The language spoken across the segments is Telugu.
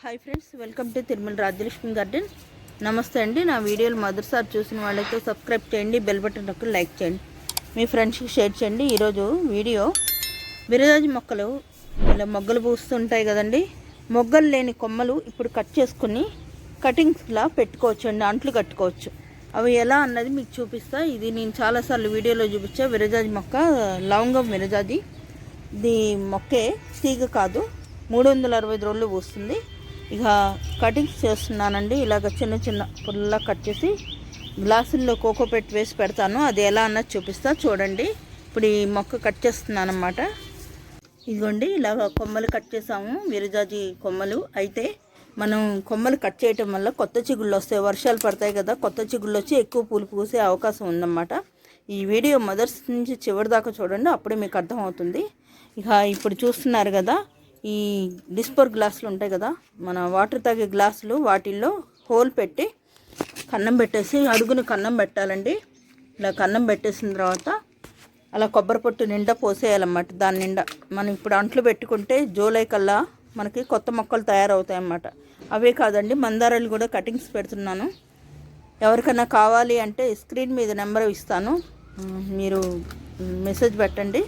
Hi friends welcome to Tirumala Rajyalakshmi garden నమస్తే అండి. నా వీడియోలు మొదటిసారి చూసిన వాళ్ళైతే సబ్స్క్రైబ్ చేయండి బెల్ బటన్ నొక్కి లైక్ చేయండి. మీ ఫ్రెండ్స్కి షేర్ చేయండి. ఈరోజు వీడియో విరజాజి మొక్కలు ఇలా మొగ్గలు పూస్తుంటాయి కదండి. మొగ్గలు లేని కొమ్మలు ఇప్పుడు కట్ చేసుకుని కటింగ్స్లా పెట్టుకోవచ్చు అండి. అంట్లు కట్టుకోవచ్చు. అవి ఎలా అన్నది మీకు చూపిస్తా. ఇది నేను చాలాసార్లు వీడియోలో చూపించా. విరజాజి మొక్క లవంగం విరజాజి. ఇది మొక్కే తీగ కాదు. మూడు వందల అరవై రోజులు పూస్తుంది. ఇక కటింగ్స్ చేస్తున్నానండి. ఇలాగ చిన్న చిన్న పుల్లలా కట్ చేసి గ్లాసుల్లో కోకో పెట్టి వేసి పెడతాను. అది ఎలా అన్నది చూపిస్తా చూడండి. ఇప్పుడు ఈ మొక్క కట్ చేస్తున్నాను అనమాట ఇదిగోండి ఇలాగ కొమ్మలు కట్ చేసాము. విరజాజి కొమ్మలు. అయితే మనం కొమ్మలు కట్ చేయటం వల్ల కొత్త చిగుళ్ళు వస్తాయి. వర్షాలు పడతాయి కదా కొత్త చిగుళ్ళు వచ్చి ఎక్కువ పూలు పూసే అవకాశం ఉందన్నమాట. ఈ వీడియో మదర్స్ నుంచి చివరి దాకా చూడండి అప్పుడే మీకు అర్థమవుతుంది. ఇక ఇప్పుడు చూస్తున్నారు కదా ఈ డిస్పోర్ గ్లాసులు ఉంటాయి కదా మన వాటర్ తాగే గ్లాసులు వాటిల్లో హోల్ పెట్టి కన్నం పెట్టేసి అడుగును కన్నం పెట్టాలండి. ఇలా కన్నం పెట్టేసిన తర్వాత అలా కొబ్బరి పొట్టు నిండా పోసేయాలన్నమాట. దాని నిండా మనం ఇప్పుడు అంట్లు పెట్టుకుంటే జూలై కల్లా మనకి కొత్త మొక్కలు తయారవుతాయి అన్నమాట అవే కాదండి మందారాలు కూడా కటింగ్స్ పెడుతున్నాను. ఎవరికైనా కావాలి అంటే స్క్రీన్ మీద నెంబర్ ఇస్తాను. మీరు మెసేజ్ పెట్టండి.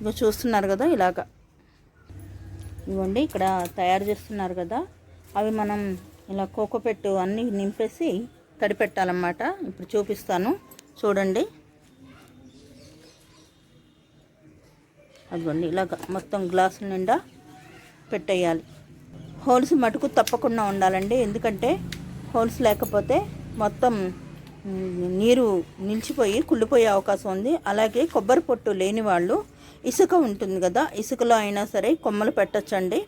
ఇగో చూస్తున్నారు కదా ఇలాగా. ఇవ్వండి. ఇక్కడ తయారు చేస్తున్నారు కదా. అవి మనం ఇలా కోకోపెట్టు అన్నీ నింపేసి తడిపెట్టాలన్నమాట. ఇప్పుడు చూపిస్తాను. చూడండి. అదిగోండి ఇలా మొత్తం గ్లాసుల నిండా పెట్టేయాలి. హోల్స్ మటుకు తప్పకుండా ఉండాలండి. ఎందుకంటే హోల్స్ లేకపోతే మొత్తం నీరు నిలిచిపోయి కుళ్ళిపోయే అవకాశం ఉంది. అలాగే కొబ్బరి పొట్టు లేని వాళ్ళు ఇసుక ఉంటుంది కదా ఇసుకలో అయినా సరే కొమ్మలు పెట్టచ్చండి.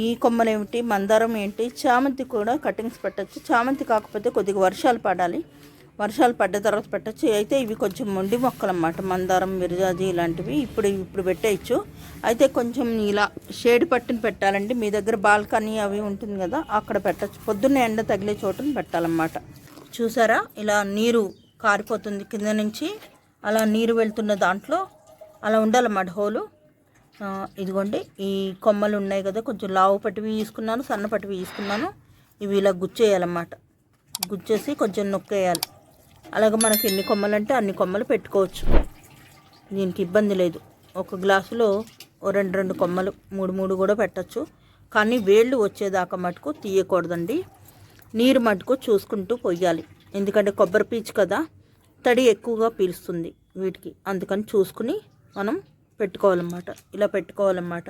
ఈ కొమ్మలు ఏమిటి మందారం ఏంటి చామంతి కూడా కటింగ్స్ పెట్టచ్చు. చామంతి కాకపోతే కొద్దిగా వర్షాలు పడాలి. వర్షాలు పడ్డ తర్వాత పెట్టచ్చు. అయితే ఇవి కొంచెం మొండి మొక్కలు అన్నమాట మందారం విరజాజి ఇలాంటివి ఇప్పుడు ఇప్పుడు పెట్టేయచ్చు. అయితే కొంచెం ఇలా షేడ్ పట్టుని పెట్టాలండి. మీ దగ్గర బాల్కనీ అవి ఉంటుంది కదా అక్కడ పెట్టచ్చు. పొద్దున్న ఎండ తగిలే చోటను పెట్టాలన్నమాట. చూసారా? ఇలా నీరు కారిపోతుంది కింద నుంచి. అలా నీరు వెళ్తున్న దాంట్లో అలా ఉండాలన్నమాట హోలు. ఇదిగోండి ఈ కొమ్మలు ఉన్నాయి కదా కొంచెం లావు పట్టివి తీసుకున్నాను సన్న పట్టివి తీసుకున్నాను ఇవి ఇలా గుచ్చేయాలన్నమాట. గుచ్చేసి కొంచెం నొక్కేయాలి. అలాగే మనకి ఎన్ని కొమ్మలు అంటే అన్ని కొమ్మలు పెట్టుకోవచ్చు. దీనికి ఇబ్బంది లేదు. ఒక గ్లాసులో రెండు రెండు కొమ్మలు మూడు మూడు కూడా పెట్టచ్చు. కానీ వేళ్ళు వచ్చేదాకా మటుకు తీయకూడదండి. నీరు మటుకు చూసుకుంటూ పొయ్యాలి. ఎందుకంటే కొబ్బరి పీచు కదా తడి ఎక్కువగా పీలుస్తుంది వీటికి. అందుకని చూసుకుని మనం పెట్టుకోవాలన్నమాట. ఇలా పెట్టుకోవాలన్నమాట.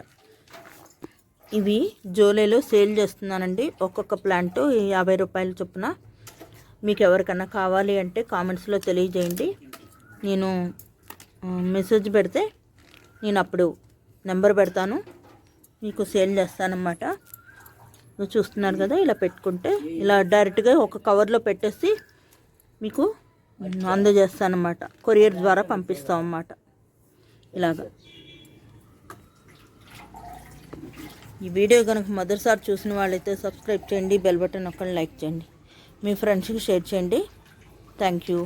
ఇవి జూలైలో సేల్ చేస్తున్నానండి. ఒక్కొక్క ప్లాంట్ యాభై రూపాయల చొప్పున. మీకు ఎవరికన్నా కావాలి అంటే కామెంట్స్లో తెలియజేయండి. నేను మెసేజ్ పెడితే నేను అప్పుడు నెంబర్ పెడతాను. మీకు సేల్ చేస్తానన్నమాట. నువ్వు చూస్తున్నారు కదా ఇలా పెట్టుకుంటే ఇలా డైరెక్ట్గా ఒక కవర్లో పెట్టేసి మీకు అందజేస్తానన్నమాట. కొరియర్ ద్వారా పంపిస్తాం అన్నమాట ఇలాగా. ఈ వీడియో కనుక మొదటిసారి చూసిన వాళ్ళైతే సబ్స్క్రైబ్ చేయండి బెల్ బటన్ ఒక్కని లైక్ చేయండి. మీ ఫ్రెండ్స్కి షేర్ చేయండి. Thank you.